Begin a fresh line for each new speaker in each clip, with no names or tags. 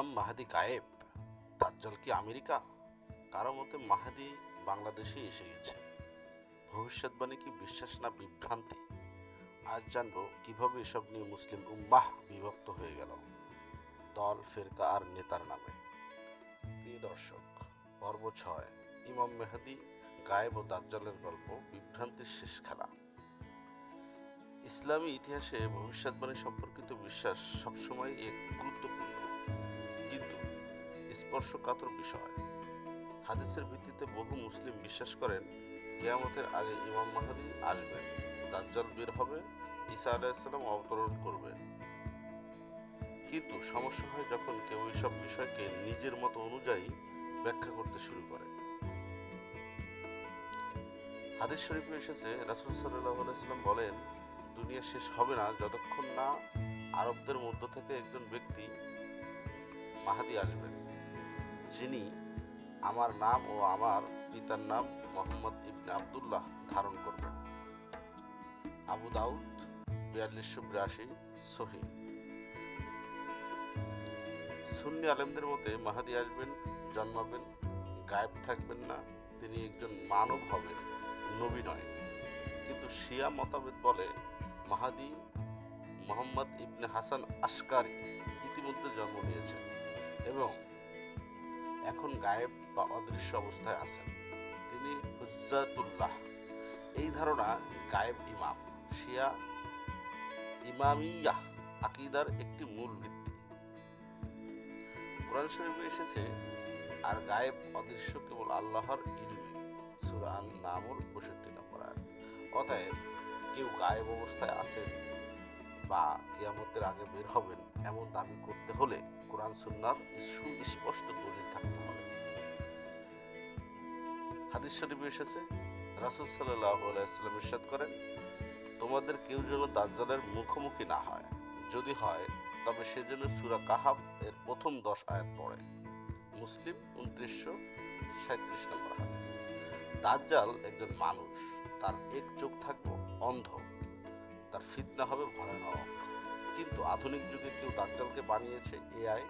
ইমাম মাহাদি গায়েব। দাজ্জাল কি আমেরিকা? কারও মতে মাহাদি বাংলাদেশে এসে গেছে। ভবিষ্যৎবাণী কি বিশ্বাস না বিভ্রান্তি? আজ জানব কীভাবে এসব নিয়ে মুসলিম উম্মাহ বিভক্ত হয়ে গেল। দল, ফেরকা আর নেতার নামে। প্রিয় দর্শক, পর্ব ছয়, ইমাম মেহাদি, গায়েব ও দাজ্জালের গল্প, বিভ্রান্তির শেষ খেলা। ইসলামী ইতিহাসে ভবিষ্যৎবাণী সম্পর্কিত বিশ্বাস সবসময় এক গুরুত্বপূর্ণ। স্পর্শকাতর বিষয়। হাদিসের ভিত্তিতে বহু মুসলিম বিশ্বাস করেন, কেয়ামতের আগে ইমাম মাহাদি আসবেন, দাজ্জাল বের হবে, ঈসা আলাইসাল্লাম অবতরণ করবেন। কিন্তু সমস্যা হয় যখন কেউ এইসব বিষয়কে নিজের মতো অনুযায়ী ব্যাখ্যা করতে শুরু করে। হাদিস শরীফে এসেছে, রাসুল সাল্লাহ আলাইসাল্লাম বলেন, দুনিয়া শেষ হবে না যতক্ষণ না আরবদের মধ্য থেকে একজন ব্যক্তি মাহাদি আসবেন যিনি আমার নাম ও আমার পিতার নাম মোহাম্মদ ইবনে আবদুল্লাহ ধারণ করবেন। আবু দাউদ বিয়াল্লিশশো বিরাশি সহি। সুন্নি আলেমদের মতে মাহাদি আসবেন, জন্মাবেন, গায়েব থাকবেন না, তিনি একজন মানব হবেন, নবী নয়। কিন্তু শিয়া মতামত বলে মাহাদি মোহাম্মদ ইবনে হাসান আসকারি ইতিমধ্যে জন্ম নিয়েছেন এবং এখন গায়েব বা অদৃশ্য অবস্থায় আছেন। তিনি হুজ্জাতুল্লাহ। এই ধারণা গায়েব ইমাম, শিয়া ইমামিয়াহ আকিদার একটি মূল ভিত্তি। কোরআন শরীফে এসেছে, আর গায়েব অদৃশ্য কেবল আল্লাহর ইলমে। সুরান নামুল পঁয়ষট্টি নম্বর আয়াত। অতএব কেউ গায়েব অবস্থায় আছেন বা কিয়ামতের আগে বের হবেন, এমন দাবি করতে হলে কোরআন সুন্নার সুস্পষ্ট দলিল হবে। হাদিস শরীফে এসেছে, রাসুল আলাইসাল্লাম ইরশাদ করেন, তোমাদের কেউ যেন দাজ্জালের মুখোমুখি না হয়। যদি হয়, তবে সে যেন সুরা কাহাব এর প্রথম দশ আয়াত পড়ে। মুসলিম উনত্রিশশো সাঁত্রিশ নম্বর হাদিস। দাজ্জাল একজন মানুষ, তার এক চোখ থাকবে অন্ধ, তার ফিতনা হবে ভয়ানক। কিন্তু আধুনিক যুগে কেউ দাজ্জালকে বানিয়েছে এআই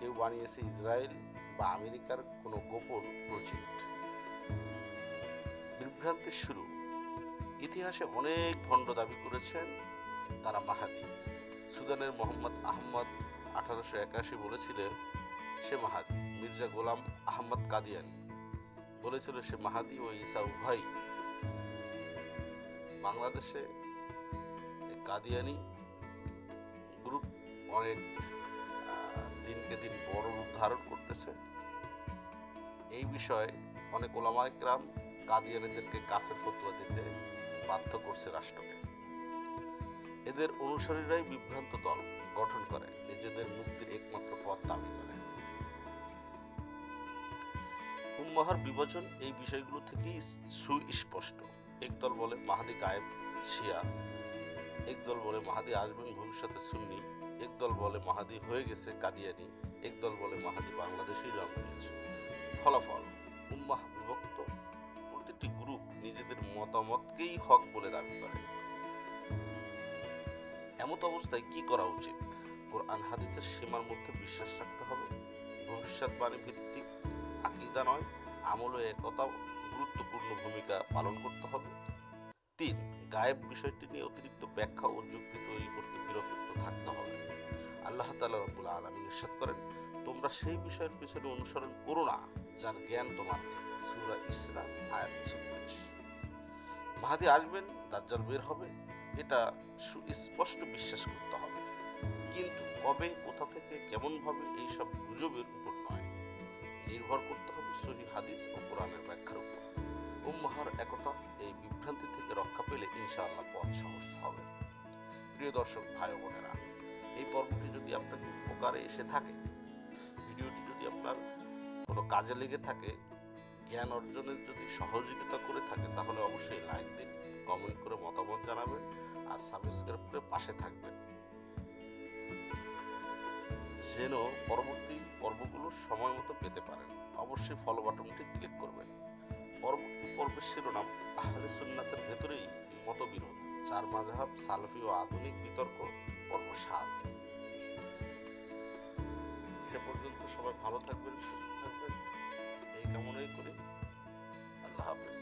কেউ বানিয়েছে ইসরায়েল বা আমেরিকার কোনো গোপন প্রজেক্ট। বিভ্রান্তির শুরু। ইতিহাসে অনেক ভণ্ড দাবি করেছেন তারা মাহাদি সুদানের মোহাম্মদ আহমদ আঠারোশো একাশি বলেছিলেন, সে মাহাদি মির্জা গোলাম আহমদ কাদিয়ানি বলেছিল, সে মাহাদি ও ঈসা উভয় বাংলাদেশে কাদিয়ানি গ্রুপ অনেক দিনকে দিন বড় রূপ ধারণ করতেছে। এই বিষয়ে অনেক ওলামাইকরাম কাদিয়ানিদেরকে কাফের ফতুয়া দিতে বাধ্য করছে রাষ্ট্রকে। এদের অনুসারীরাই বিভ্রান্ত দল গঠন করে, নিজেদের মুক্তির একমাত্র পথ দাবি করে। উম্মাহার বিভাজন এই বিষয়গুলো থেকেই সুস্পষ্ট। একদল বলে মাহাদি গায়েব, শিয়া। একদল বলে মাহাদি আসবেন ভবিষ্যতে সুন্নি। একদল বলে মাহাদি হয়ে গেছে কাদিয়ানি। একদল বলে মাহাদি বাংলাদেশেই জন্ম নিয়েছে। ফলাফল, উম্মাহ বিভক্ত। নিজেদের মতামতকেই হক বলে দাবি করে। এমত অবস্থায় কি করা উচিত? কোরআন হাদিসের সীমার মধ্যে বিশ্বাস রাখতে হবে। ভবিষ্যৎবাণী ভিত্তিক আকিদা নয়, আমল একতা গুরুত্বপূর্ণ ভূমিকা পালন করতে হবে। তিন, গায়েব বিষয়টি নিয়ে অতিরিক্ত ব্যাখ্যা ও যুক্তি তৈরি করতে বিরক্ত থাকতে হবে। আল্লাহ তালা রব্বুল আলামিন ইরশাদ করেন, তোমরা সেই বিষয়ের পিছনে অনুসরণ করো না, যার জ্ঞান তোমার সূরা ইসরা, আয়াত 36 মাহাদি আসবেন, দাজ্জাল বের হবে। এটা সুস্পষ্ট বিশ্বাস করতে হবে। কিন্তু কবে, কোথা থেকে, কেমন ভাবে এইসব গুজবের উপর নয়। নির্ভর করতে হবে সহি হাদিস ও কোরআনের ব্যাখ্যার উপর। উম্মাহার একতা এই বিভ্রান্তি থেকে রক্ষা পেলে ইনশাআল্লাহ পথ সহজ হবে। প্রিয় দর্শক, ভাই বোনেরা, এই পর্বটি যদি আপনাকে উপকারে এসে থাকে, ভিডিওটি যদি আপনার কোনো কাজে লেগে থাকে জ্ঞান অর্জনের যদি সহযোগিতা করে থাকে, তাহলে অবশ্যই লাইক দিন কমেন্ট করে মতামত জানাবেন আর সাবস্ক্রাইব করে পাশে থাকবেন। যেন পরবর্তী পর্বগুলো সময় মতো পেতে পারেন। অবশ্যই ফলো বাটনটি ক্লিক করবেন। পরবর্তী পর্বের শিরোনাম আহলে সুন্নাতের ভেতরেই মতবিরোধ, চার মাঝহাব সালফি ও আধুনিক বিতর্ক, পর্ব সাত। সে পর্যন্ত সবাই ভালো থাকবেন, সুস্থ থাকবেন। কামনাই করি। আল্লাহ হাফেজ।